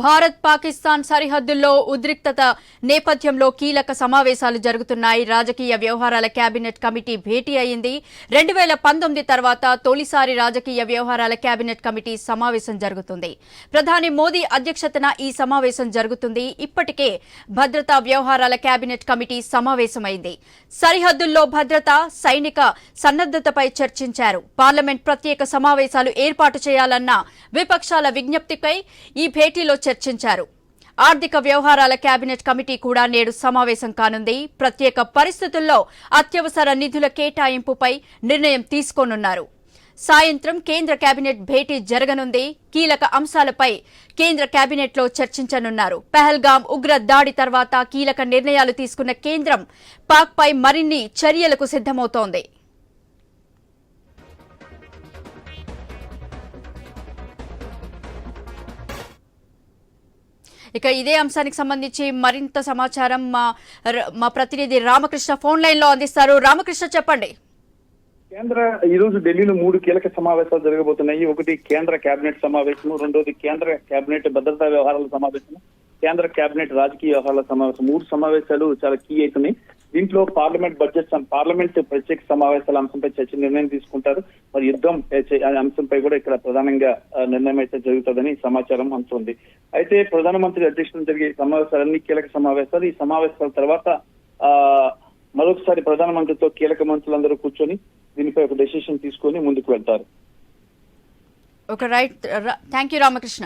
భారత్ పాకిస్తాన్ సరిహద్దుల్లో ఉద్రిక్తత నేపథ్యంలో కీలక సమావేశాలు జరుగుతున్నాయి. రాజకీయ వ్యవహారాల కేబినెట్ కమిటీ భేటీ అయింది. రెండు వేల పంతొమ్మిది తర్వాత తొలిసారి రాజకీయ వ్యవహారాల కేబినెట్ కమిటీ సమావేశం జరుగుతుంది. ప్రధాని మోదీ అధ్యక్షతన ఈ సమావేశం జరుగుతుంది. ఇప్పటికే భద్రతా వ్యవహారాల కేబినెట్ కమిటీ సమావేశమైంది. సరిహద్దుల్లో భద్రత సైనిక సన్నద్దతపై చర్చించారు. పార్లమెంట్ ప్రత్యేక సమావేశాలు ఏర్పాటు చేయాలన్న విపక్షాల విజ్ఞప్తిపై ఈ భేటీలో చర్చించారు. ఆర్థిక వ్యవహారాల కేబినెట్ కమిటీ కూడా నేడు సమావేశం కానుంది. ప్రత్యేక పరిస్థితుల్లో అత్యవసర నిధుల కేటాయింపుపై నిర్ణయం తీసుకోనున్నారు. సాయంత్రం కేంద్ర కేబినెట్ భేటీ జరగనుంది. కీలక అంశాలపై కేంద్ర కేబినెట్లో చర్చించనున్నారు. పెహల్గాం ఉగ్ర దాడి తర్వాత కీలక నిర్ణయాలు తీసుకున్న కేంద్రం పాక్పై మరిన్ని చర్యలకు సిద్దమవుతోంది ఇక ఇదే అంశానికి సంబంధించి మరింత సమాచారం మా మా ప్రతినిధి రామకృష్ణ ఫోన్ లైన్లో అందిస్తారు. రామకృష్ణ చెప్పండి. కేంద్ర ఈ రోజు ఢిల్లీలో మూడు కీలక సమావేశాలు జరగబోతున్నాయి. ఒకటి కేంద్ర కేబినెట్ సమావేశం రెండోది కేంద్ర కేబినెట్ భద్రతా వ్యవహారాల సమావేశం కేంద్ర కేబినెట్ రాజకీయ వ్యవహారాల సమావేశం మూడు సమావేశాలు చాలా కీ అవుతున్నాయి. దీంట్లో పార్లమెంట్ బడ్జెట్ పార్లమెంట్ ప్రత్యేక సమావేశాల అంశంపై చర్చ నిర్ణయం తీసుకుంటారు. యుద్ధం అంశంపై కూడా ఇక్కడ ప్రధానంగా నిర్ణయం అయితే జరుగుతుందని సమాచారం అందుతుంది. అయితే ప్రధానమంత్రి అధ్యక్షతన జరిగే ఈ సమావేశాలన్నీ కీలక సమావేశాలు. ఈ సమావేశాల తర్వాత ఆ మరొకసారి ప్రధానమంత్రితో కీలక మంత్రులందరూ కూర్చొని దీనిపై ఒక డెసిషన్ తీసుకొని ముందుకు వెళ్తారు. ఒక రైట్ థ్యాంక్ యూ రామకృష్ణ.